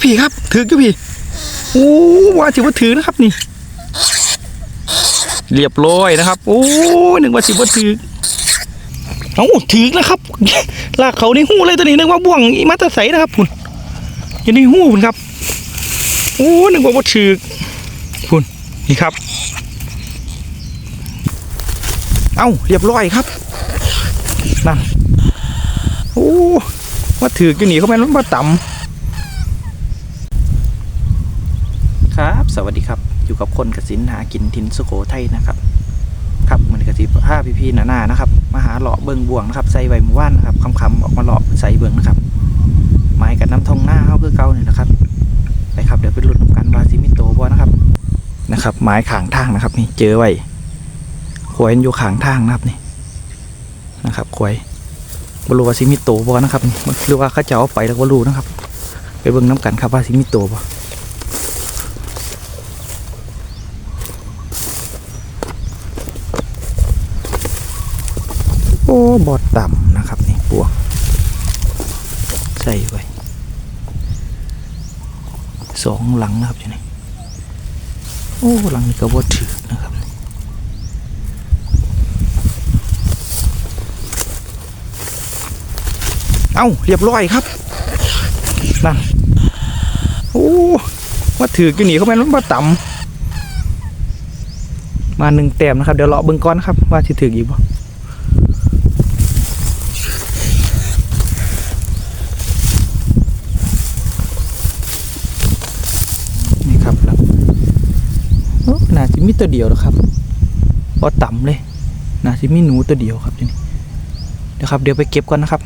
อยู่พี่ครับถืออยู่พี่โอ้ว่าสิว่าถือนะครับนี่เรียบร้อยนะครับ โอ้หนึกว่าสิว่าถือเอาถือแล้วครับลากเขาในหู้เลยตัวนี้นึกว่าบ่วงมัตตะใสนะครับคุณอยู่ในหู้คุณครับโอ้นึกว่าบ่ถือคุณนี่ครับ เอ้าเรียบร้อยครับนั่นโอ้ว่าถืออยู่นี่เขาแม่นมันมาต่ำครับ ส วัสดีครับ อยู่กับคนกสินหากินทินสุโขทัยนะครับ ครับมันกสิผ้าพี่พี่ๆหนาๆนะครับมาหาหล่อเบิงบ่วงนะครับใส่ใบม่ว่านนะครับคำๆออกมาหล่อใส่เบิงนะครับไม้กับน้ำทองหน้าเข้าคือเก่านี่นะครับไปครับเดี๋ยวไปลุ้นนำกันว่าซิมิโตบ่นะครับนะครับ ไม้ขางทางนะครับ นี่เจอไว้ขวยอยู่ขางทางนะครับนี่นะครับขวยบรูว่าซิมิโตบ่นะครับนี่หรือว่าเขาจะเอาไปแล้วก็รู้นะครับ ไปเบิงน้ำกันครับว่าซิมิโตบ่โอ้บอดต่ำนะครับนี่ปวงใส่ไว้สองหลังนะครับอยู่นี่โอ้หลังนี้ก็บดถือนะครับเอ้าเรียบร้อยครับนั่นโอ้ว่าถือกินหนีเข้าไปมันมาต่ำมาหนึ่งแต้มนะครับ เดี๋ยวเลาะเบิ่งก้อนครับ ว่าที่ถืออีกบ่นี่ครับแล้วโอ้ น่าจะมีตัวเดียวหรอกครับบ่ต่ำเลยน่าจะมีหนูตัวเดียวครับทีนี้เดี๋ยวครับ เดี๋ยวไปเก็บก่อนนะครับ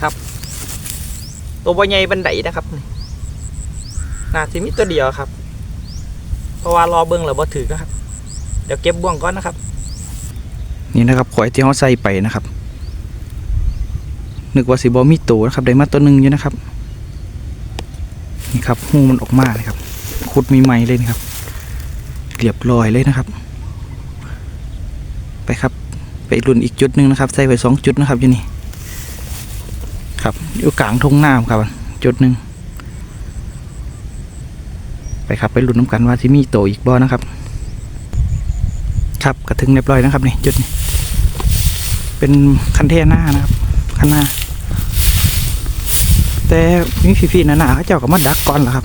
ครับ ตัวใบใหญ่บันไดนะครับนี่น่าสิมีตัวเดียวครับ เพราะว่ารอเบิ้งแล้วบ่ถือนะครับ เดี๋ยวเก็บบ่วงก่อนนะครับ นี่นะครับขอยที่เขาใส่ไปนะครับ นึกว่าสิบอมีตัวนะครับได้มาตัวหนึ่งอยู่นะครับ นี่ครับหูมันออกมาเลยครับขุดมีไม้เลยนะครับเรียบร้อยเลยนะครับ ไปครับ ไปรุ่นอีกจุดหนึ่งนะครับ ใส่ไปสองจุดนะครับอยู่นี่ครับอยู่กลางทงน้ำครับ จุดหนึ่งไปครับไปลุ้นน้ำกันว่าที่มีโตอีกบ่อนะครับ ครับกระถึงเรียบร้อยนะครับนี่จุดนี้เป็นคันเทน่านะครับ คันหน้า แต่มีพี่ๆหนาๆเขาเจ้าก็มาดักก่อนเหรอครับ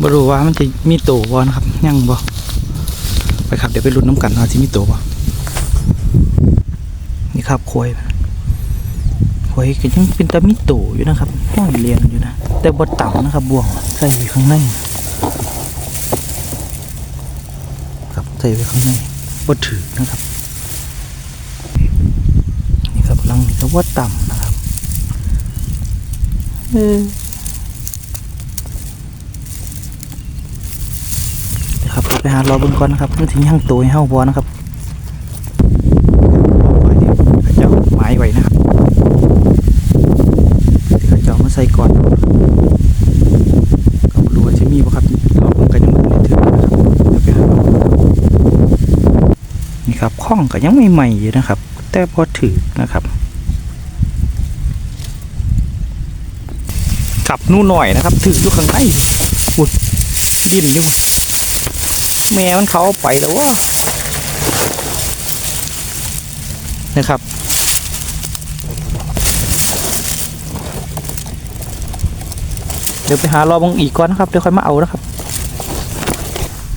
บรู้ว่ามันจะมีโตบ่นะครับยังบ่ไปครับเดี๋ยวไปลุ้นน้ำกันว่าที่มีโตบ่นี่ครับโคยหอยก็ยังเป็นตามิโตอยู่นะครับห้อยเรียนอยู่นะ แต่บดต่ำนะครับบ่วงใส่ไว้ข้างในครับใส่ไว้ข้างในบดถือนะครับนี่ครับลังนี่ก็ว่าต่ำนะ ครับเดี๋ยวครับไปหารอเบนก่อนนะครับมันถึงย่างตัวให้เฮาบอนะครับเอาไว้าไม้ไว้นะครับเจะเอามาใส่ก่อนก็บ่รู้ว่าจะมีบ่ครับเราเพิ่งก็ยังไม่ถึงนะครับเดี๋ยวไปหานี่ครับข้องก็ยังไม่ใหม่อยู่นะครับ แต่พอถือนะครับ ขับนู่นหน่อยนะครับถืออยู่ข้างในอุดดินอยู่แม่มันเขาเอาไปแล้วว่านะครับ เดี๋ยวไปหารอบังอีกก่อนนะครับเดี๋ยวค่อยมาเอานะครับ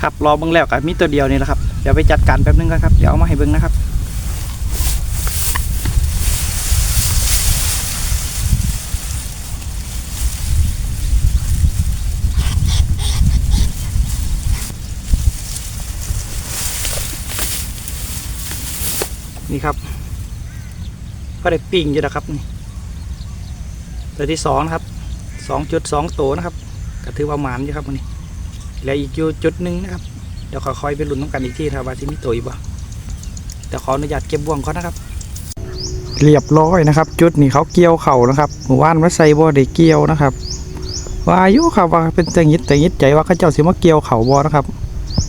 ครับรอบังแล้วกับมีตัวเดียวนี่แหละครับเดี๋ยวไปจัดการแป๊บนึงก่อนครับเดี๋ยวเอามาให้เบิ้งนะครับ นี่ครับก็ได้ปิ้งอยู่นะครับนี่ตัวที่สองนะครับสองจุดสองโตนะครับก็ถือว่าหมานอยู่ครับวันนี้แล้วอีกอยู่จุดหนึ่งนะครับเดี๋ยวขอคอยไปลุ้นน้ำกันอีกทีครับว่าที่มีตัวอีกบ่แต่ขออนุญาตเก็บบ่วงก่อนะครับ เรียบร้อยนะครับ จุดนี้เขาเกี่ยวเข่านะครับหมู่บ้านว่าใส่บ่ได้เกี่ยวนะครับว่าอายุครับว่าเป็นแต่งิดแต่งิดใจว่าเขาเจ้าสิมาเกี่ยวเข่าบ่นะครับ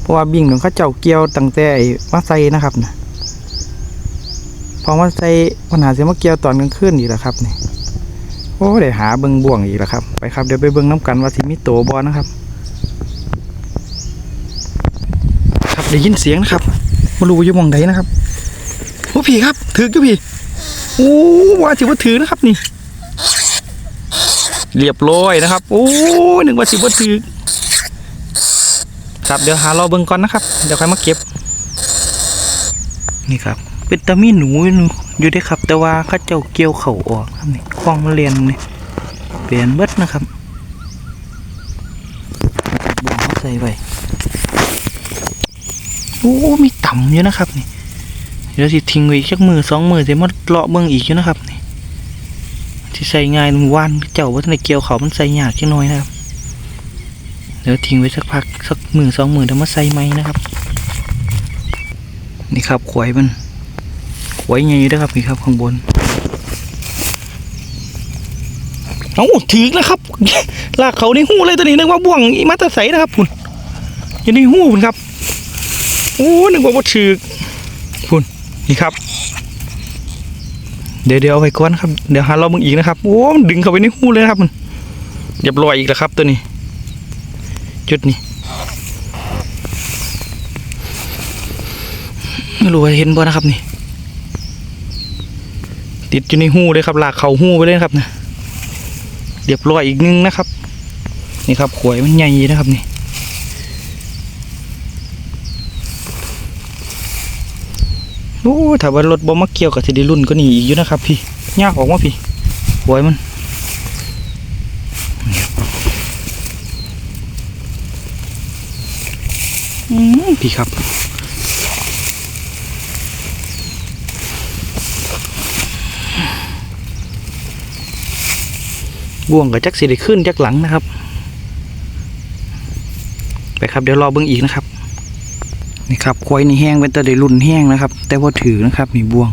ราะว่าบิ่งของเขาเจ้าเกี่ยวตั้งแต่ไอมาใส่นะครับนะ พอมาใส่ปัญหาเสียมาเกี่ยวตอนกลางคืนอีกแล้วครับนี่โอ้ได้หาเบิงบ่วงอีกแล้วครับไปครับเดี๋ยวไปเบิงน้ำกันว่าสิมีโตบอนะครับ ครับได้ยินเสียงนะครับมารู้อยู่มองใดนะครับโอ้พี่ครับถืออยู่พี่โอ้ว่าสิว่าถือนะครับนี่ เรียบร้อยนะครับ โอ้หนึ่งว่าสิว่าถือครับเดี๋ยวหารอเบิงก่อนนะครับ เดี๋ยวค่อยมาเก็บ นี่ครับ เป็นตามีหนูอยู่ด้วยครับ แต่ว่าข้าเจ้าเกี่ยวเข่าออกครับนี่คลองเรียนนี่เปลี่ยนเบิดนะครับบ่งใส่ไว้โอ้มีต่ำอยู่นะครับนี่เดี๋ยวสิทิ้งไว้สักมือสองมือเดี๋ยวมาเลาะเบิ่งอีกอยู่นะครับนี่ที่ใส่ง่ายมันว่านเจ้าว่าท่านเกี่ยวเขามันใส่ยากจังน้อยนะครับเดี๋ยวทิ้งไว้สักพักสักมื่นสองมื่นเดี๋ยวมาใส่ไหมนะครับ นี่ครับขวายมัน ขวายใหญ่ด้วยครับนี่ครับข้างบนเอ้าถือแล้วครับ ลากเขาในหูเลยตัวนี้นึกว่าบ่วงอีมาตะใสนะครับคุณอยู่ในหูคุณครับโอ้นึกว่าบ่ถือคุณนี่ครับ เดี๋ยวเดี๋ยวเอาไปก่อนครับเดี๋ยวหาเราเบิ่งอีกนะครับโอ้มันดึงเข้าไปในหูเลยนะครับมันเรียบร้อยอีกแล้วครับตัวนี้ จุดนี้ไม่รู้ว่าเห็นบ่นะครับนี่ ติดอยู่ในหูเลยครับลากเข่าหูไปเลยครับนะเรียบร้อยอีกนึงนะครับ นี่ครับขวยมันใหญ่นะครับนี่โอ้ถ้าว่ารถบ่มาเกี่ยวกับสิได้รุ่นก็นี่อีกอยู่นะครับ พี่ยากออกมาพี่ขวยมันอืมพี่ครับ บ่วงกับจักสีได้ขึ้นจักหลังนะครับ ไปครับเดี๋ยวรอเบิ่งอีกนะครับนี่ครับควายนี่แห้งเป็นตะได้รุ่นแห้งนะครับ แต่ว่าถือนะครับนี่บ่วง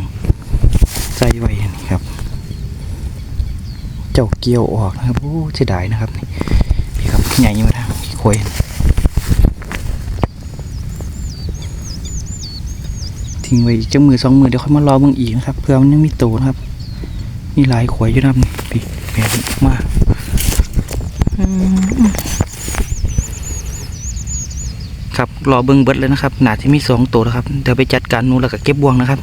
ใส่ไว้นี่ครับ เจ้าเกี่ยวออกนะครับโอ้เสียดายนะครับนี่พี่ครับใหญ่ยังมาทางควายทิ้งไว้จังมือสองมือเดี๋ยวค่อยมารอเบิ่งอีกนะครับเพื่อมันยังมีโตนะครับ มีหลายขวยอยู่นะครับพี่ แผ่ออกมาครับรอเบิ้งเบิดเลยนะครับหนาที่มีสองตัวนะครับเดี๋ยวไปจัดการนูนแล้วก็เก็บบ่วงนะครับ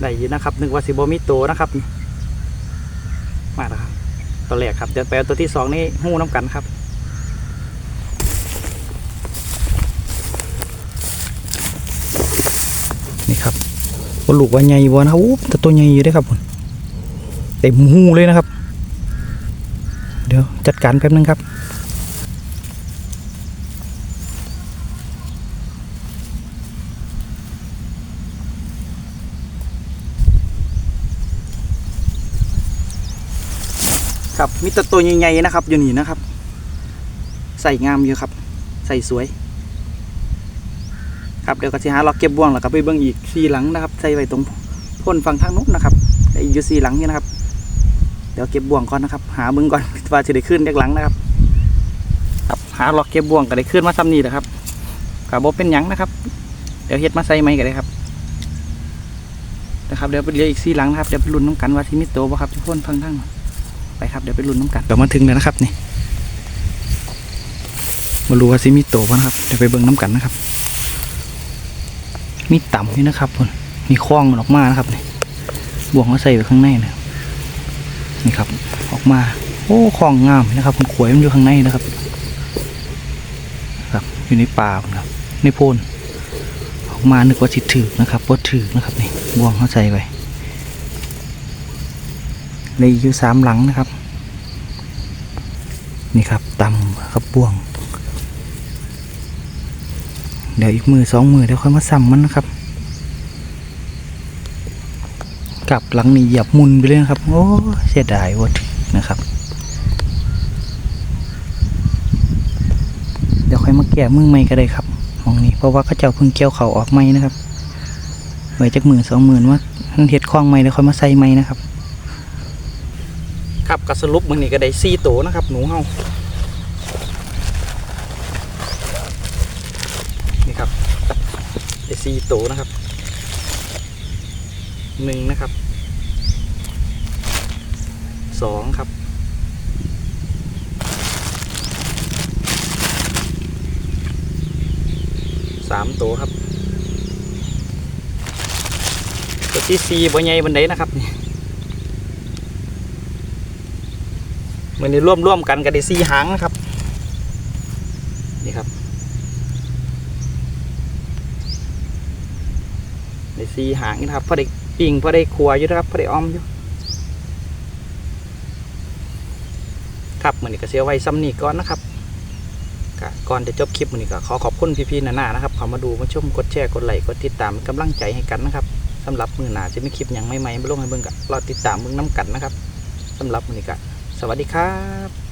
ได้ยินนะครับนึกว่าสิบมีตัวนะครับมาแล้วครับตัวแรกครับเดี๋ยวไปเอาตัวที่สองนี่หู้น้ำกันครับนี่ครับว่าลูกว่าใหญ่บ่นะครับอู้แต่ตัวใหญ่อยู่ด้วยครับผมเต็มหูเลยนะครับ เดี๋ยวจัดการแป๊บนึงครับ มีแต่ตัวใหญ่ๆนะครับ อยู่นี่นะครับ ใส่งามอยู่ครับ ใส่สวย ครับเดี๋ยวก็สิหาล็อกเก็บบ่วงแล้วก็ไปเบิ่งอีกสี่หลังนะครับ ใส่ไว้ตรงพ่นฝั่งทางนู้นนะครับได้อีกอยู่สี่หลังนี่นะครับ เดี๋ยวเก็บบ่วงก่อนนะครับ หาเบิ่งก่อนว่าจะได้ขึ้นจากหลังนะครับ ครับหาล็อกเก็บบ่วงก็ได้ขึ้นมาซ้ำนี่แหละครับกับบ่เป็นหยังนะครับ เดี๋ยวเฮ็ดมาใส่ไหมก็ได้ครับนะครับเดี๋ยวไปเรียกอีกสี่หลังนะครับเดี๋ยวไปลุ้นน้ำกันว่าที่มีตัวบ่ครับทุกคนฟังทั้ง ไปครับเดี๋ยวไปลุ้นน้ำกันเดี๋ยวมาถึงแล้วนะครับนี่มารู้ว่าซิมีโตวะนะครับเดี๋ยวไปเบิ่งน้ำกันนะครับ มีต่ำนี่นะครับพุ่นมีคล้องมันออกมานะครับนี่บ่วงเขาใส่ไว้ข้างในนะครับนี่ครับ ออกมา โอ้คล้องงามนะครับมันขวยมันอยู่ข้างในนะครับ ครับอยู่ในป่าครับในโพนออกมานึกว่าสิถือนะครับว่าถือนะครับนี่บ่วงเขาใส่ไว้ เลยอยู่สามหลังนะครับ นี่ครับตำครับบ่วง เดี๋ยวอีกมือสองมือเดี๋ยวค่อยมาซ้ำมันนะครับกลับหลังนี้เหยียบมุนไปเลยนะครับ โอ้เสียดายว่าถึกนะครับ เดี๋ยวค่อยมาแก้มือใหม่ก็ได้ครับห้องนี้เพราะว่าเขาเจ้าเพิ่งเกี่ยวเขาออกใหม่นะครับไว้จักหมื่นสองหมื่นว่าเฮ็ดคล้องใหม่แล้วค่อยมาใส่ใหม่นะครับ ครับก็สรุปมือนี้ก็ได้สี่ตัวนะครับ หนูเฮานี่ครับได้สี่ตัวนะครับหนึ่งนะครับสองครับสามตัวครับ ตัวที่สี่บใหญ่บันไดนะครับนี่ มันนี้ร่วมร่วมกันก็ได้สี่หางนะครับ นี่ครับได้สี่หางนะครับพอได้ปิ่งพอได้ครัวอยู่นะครับพอได้อ้อมอยู่ครับมันนี้ก็เสียไว้ซ้ำนี่ก่อนนะครับก่อนจะจบคลิปวันนี้ก็ขอขอบคุณพี่ๆหนานานะครับขามาดูมาชมกดแชร์กดไลค์กดติดตามกำลังใจให้กันนะครับสำหรับมือหนาจะมีคลิปอย่างใหม่ๆมาลงให้เบิ่งกับรอติดตามเบิ่งน้ำกันนะครับสำหรับวันนี้ก็ สวัสดีครับ